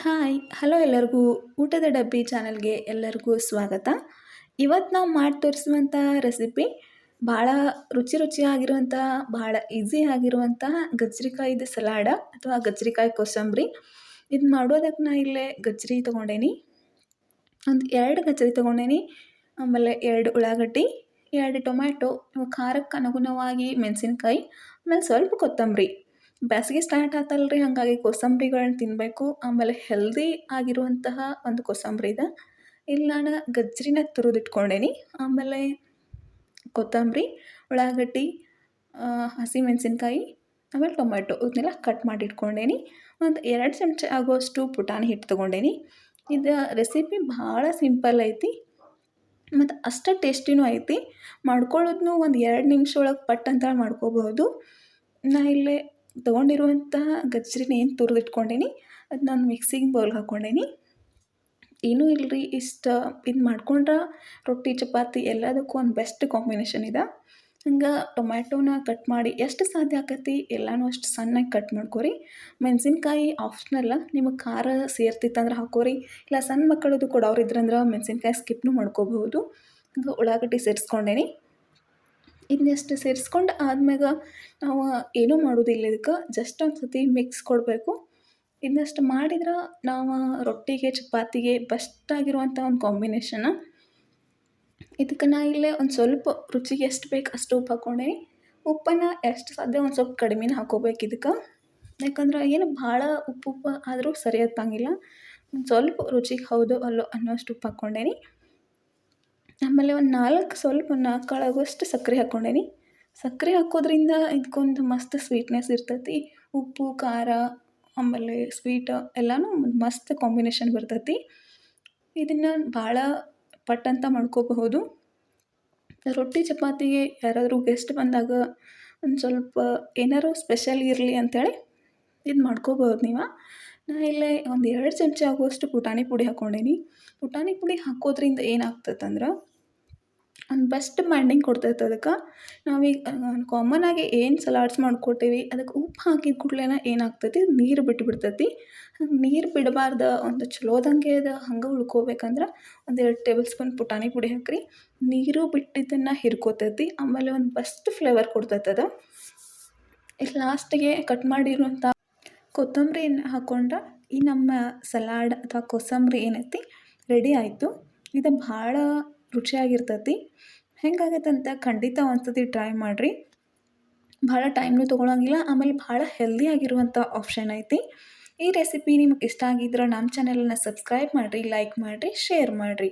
Hi, hello ಎಲ್ಲರಿಗೂ. ಊಟದ ಡಬ್ಬಿ ಚಾನಲ್ಗೆ ಎಲ್ಲರಿಗೂ ಸ್ವಾಗತ. ಇವತ್ತು ನಾವು ಮಾಡಿ ತೋರಿಸುವಂಥ ರೆಸಿಪಿ ಭಾಳ ರುಚಿ ರುಚಿಯಾಗಿರುವಂಥ ಭಾಳ ಈಸಿ ಆಗಿರುವಂಥ ಗಜ್ರಿಕಾಯಿದು ಸಲಾಡ ಅಥವಾ ಗಜ್ರಿಕಾಯಿ ಕೋಸಂಬರಿ. ಇದು ಮಾಡೋದಕ್ಕೆ ನಾ ಇಲ್ಲೇ ಗಜ್ರಿ ತೊಗೊಂಡೇನಿ. ಒಂದು ಎರಡು ಗಜ್ರಿ ತೊಗೊಂಡೇನಿ, ಆಮೇಲೆ ಎರಡು ಉಳ್ಳಾಗಡ್ಡಿ, ಎರಡು ಟೊಮ್ಯಾಟೊ ಖಾರಕ್ಕೆ ಅನುಗುಣವಾಗಿ ಮೆಣಸಿನ್ಕಾಯಿ, ಆಮೇಲೆ ಸ್ವಲ್ಪ ಕೊತ್ತಂಬರಿ. ಬೇಸಿಗೆ ಸ್ಟಾರ್ಟ್ ಆತಲ್ರಿ, ಹಾಗಾಗಿ ಕೋಸಂಬರಿಗಳನ್ನ ತಿನ್ನಬೇಕು ಆಮೇಲೆ ಹೆಲ್ದಿ ಆಗಿರುವಂತಹ ಒಂದು ಕೋಸಂಬರಿ ಇದೆ. ಇಲ್ಲಿ ನಾನು ಗಜ್ರಿನ ತುರಿದಿಟ್ಕೊಂಡೇನಿ. ಆಮೇಲೆ ಕೊತ್ತಂಬರಿ, ಉಳ್ಳಾಗಡ್ಡಿ ಹಸಿಮೆಣಸಿನ್ಕಾಯಿ, ಆಮೇಲೆ ಟೊಮೆಟೊ ಇದನ್ನೆಲ್ಲ ಕಟ್ ಮಾಡಿ ಇಟ್ಕೊಂಡೇನಿ ಒಂದು ಎರಡು ಚಮಚ ಆಗುವಷ್ಟು ಪುಟಾಣಿ ಹಿಟ್ಟು ತೊಗೊಂಡೇನಿ. ಇದು ರೆಸಿಪಿ ಭಾಳ ಸಿಂಪಲ್ ಐತಿ. ಮತ್ತು ಅಷ್ಟು ಟೇಸ್ಟಿನೂ ಐತಿ. ಮಾಡ್ಕೊಳ್ಳೋದನ್ನೂ ಒಂದು ಎರಡು ನಿಮಿಷ ಒಳಗೆ ಪಟ್ ಅಂತ ಮಾಡ್ಕೋಬಹುದು. ನಾ ಇಲ್ಲೇ ತೊಗೊಂಡಿರುವಂತಹ ಗಜ್ರಿನ ಏನು ತುರಿದಿಟ್ಕೊಂಡೀನಿ ಅದು ನಾನು ಮಿಕ್ಸಿಗೆ ಬೌಲ್ಗೆ ಹಾಕ್ಕೊಂಡೇನಿ ಏನೂ ಇಲ್ಲರಿ ಇಷ್ಟು ಇದು ಮಾಡ್ಕೊಂಡ್ರೆ ರೊಟ್ಟಿ, ಚಪಾತಿ ಎಲ್ಲದಕ್ಕೂ ಒಂದು ಬೆಸ್ಟ್ ಕಾಂಬಿನೇಷನ್ ಇದೆ. ಹಂಗೆ ಟೊಮ್ಯಾಟೋನ ಕಟ್ ಮಾಡಿ ಎಷ್ಟು ಸಾಧ್ಯ ಆಕತಿ, ಎಲ್ಲನೂ ಅಷ್ಟು ಸಣ್ಣಗೆ ಕಟ್ ಮಾಡ್ಕೊರಿ. ಮೆಣಸಿನ್ಕಾಯಿ ಆಪ್ಷನಲ್ಲ ನಿಮಗೆ ಖಾರ ಸೇರ್ತಿತ್ತಂದ್ರೆ ಹಾಕೋರಿ. ಇಲ್ಲ ಸಣ್ಣ ಮಕ್ಕಳದು ಕೊಡೋರು ಇದ್ರಂದ್ರೆ ಮೆಣಸಿನ್ಕಾಯಿ ಸ್ಕಿಪ್ನು ಮಾಡ್ಕೋಬಹುದು. ಹಂಗೆ ಉಳ್ಳಾಗಡ್ಡಿ ಸೇರಿಸ್ಕೊಂಡೇನಿ. ಇದನ್ನೆಷ್ಟು ಸೇರಿಸ್ಕೊಂಡು ಆದ್ಮ್ಯಾಗ ನಾವು ಏನೂ ಮಾಡೋದಿಲ್ಲ ಇದಕ್ಕೆ ಜಸ್ಟ್ ಒಂದು ಸತಿ ಮಿಕ್ಸ್ ಕೊಡಬೇಕು. ಇದನ್ನಷ್ಟು ಮಾಡಿದ್ರೆ ನಾವು ರೊಟ್ಟಿಗೆ, ಚಪಾತಿಗೆ ಬೆಸ್ಟ್ ಆಗಿರುವಂಥ ಒಂದು ಕಾಂಬಿನೇಷನ್ ಇದಕ್ಕೆ ನಾ ಇಲ್ಲೇ ಒಂದು ಸ್ವಲ್ಪ ರುಚಿಗೆ ಎಷ್ಟು ಬೇಕು ಅಷ್ಟು ಉಪ್ಪು ಹಾಕ್ಕೊಂಡೇನಿ ಉಪ್ಪನ್ನು ಎಷ್ಟು ಸಾಧ್ಯ ಒಂದು ಸ್ವಲ್ಪ ಕಡಿಮೆನೇ ಹಾಕ್ಕೋಬೇಕು ಇದಕ್ಕೆ. ಯಾಕಂದ್ರೆ ಏನು ಭಾಳ ಉಪ್ಪು ಉಪ್ಪು ಆದರೂ ಸರಿ ಹತ್ತಂಗಿಲ್ಲ ಒಂದು ಸ್ವಲ್ಪ ರುಚಿಗೆ ಹೌದು ಅಲ್ಲೋ ಅನ್ನೋಷ್ಟು ಉಪ್ಪು ಹಾಕ್ಕೊಂಡೇನಿ ಆಮೇಲೆ ಒಂದು ನಾಲ್ಕು ಸ್ವಲ್ಪ ನಾಲ್ಕು ಕಾಳಾಗುವಷ್ಟು ಸಕ್ಕರೆ ಹಾಕ್ಕೊಂಡೇನಿ. ಸಕ್ಕರೆ ಹಾಕೋದ್ರಿಂದ ಇದಕ್ಕೊಂದು ಮಸ್ತ್ ಸ್ವೀಟ್ನೆಸ್ ಇರ್ತೈತಿ. ಉಪ್ಪು, ಖಾರ, ಆಮೇಲೆ ಸ್ವೀಟ್ ಎಲ್ಲನೂ ಮಸ್ತ್ ಕಾಂಬಿನೇಷನ್ ಬರ್ತೈತಿ. ಇದನ್ನು ಭಾಳ ಪಟ್ ಅಂತ ಮಾಡ್ಕೋಬಹುದು. ರೊಟ್ಟಿ ಚಪಾತಿಗೆ ಯಾರಾದರೂ ಗೆಸ್ಟ್ ಬಂದಾಗ ಒಂದು ಸ್ವಲ್ಪ ಏನಾದ್ರು ಸ್ಪೆಷಲ್ ಇರಲಿ ಅಂಥೇಳಿ ಇದು ಮಾಡ್ಕೋಬಹುದು ನೀವು. ನಾ ಇಲ್ಲೇ ಒಂದು ಎರಡು ಚಮಚ ಆಗುವಷ್ಟು ಪುಟಾಣಿ ಪುಡಿ ಹಾಕ್ಕೊಂಡೇನಿ. ಪುಟಾಣಿ ಪುಡಿ ಹಾಕೋದ್ರಿಂದ ಏನಾಗ್ತೈತಂದ್ರೆ ಒಂದು ಬೆಸ್ಟ್ ಮ್ಯಾಂಡಿಂಗ್ ಕೊಡ್ತೈತೆ ಅದಕ್ಕೆ. ನಾವೀಗ ಆಗಿ ಏನು ಸಲಾಡ್ಸ್ ಮಾಡ್ಕೊಳ್ತೀವಿ ಅದಕ್ಕೆ ಉಪ್ಪು ಹಾಕಿದ ಕೂಡ್ಲೇ ಏನಾಗ್ತೈತಿ? ನೀರು ಬಿಟ್ಟು ಬಿಡ್ತೈತಿ ಹಂಗೆ ನೀರು ಬಿಡಬಾರ್ದು, ಒಂದು ಚಲೋದಂಗೆ ಅದು, ಹಂಗೆ ಉಳ್ಕೋಬೇಕಂದ್ರೆ ಎರಡು ಟೇಬಲ್ ಸ್ಪೂನ್ ಪುಟಾಣಿ ಪುಡಿ ಹಾಕ್ರಿ. ನೀರು ಬಿಟ್ಟಿದ್ದನ್ನು ಹಿರ್ಕೋತೈತಿ, ಆಮೇಲೆ ಒಂದು ಬೆಸ್ಟ್ ಫ್ಲೇವರ್ ಕೊಡ್ತೈತೆ ಅದು. ಲಾಸ್ಟಿಗೆ ಕಟ್ ಮಾಡಿರುವಂಥ ಕೊತ್ತಂಬರಿಯನ್ನು ಹಾಕ್ಕೊಂಡ್ರೆ ಈ ನಮ್ಮ ಸಲಾಡ್ ಅಥವಾ ಕೋಸಂಬರಿ ಏನೈತಿ ರೆಡಿ ಆಯಿತು. ಇದು ಭಾಳ ರುಚಿಯಾಗಿರ್ತೈತಿ. ಹೆಂಗಾಗೈತಂತ ಖಂಡಿತ ಒಂದ್ಸತಿ ಟ್ರೈ ಮಾಡಿರಿ. ಭಾಳ ಟೈಮ್ನೂ ತೊಗೊಳಂಗಿಲ್ಲ, ಆಮೇಲೆ ಭಾಳ ಹೆಲ್ದಿ ಆಗಿರುವಂಥ ಆಪ್ಷನ್ ಐತಿ. ಈ ರೆಸಿಪಿ ನಿಮ್ಗೆ ಇಷ್ಟ ಆಗಿದ್ರೆ ನಮ್ಮ ಚಾನೆಲನ್ನು ಸಬ್ಸ್ಕ್ರೈಬ್ ಮಾಡಿರಿ ಲೈಕ್ ಮಾಡಿರಿ ಶೇರ್ ಮಾಡಿರಿ.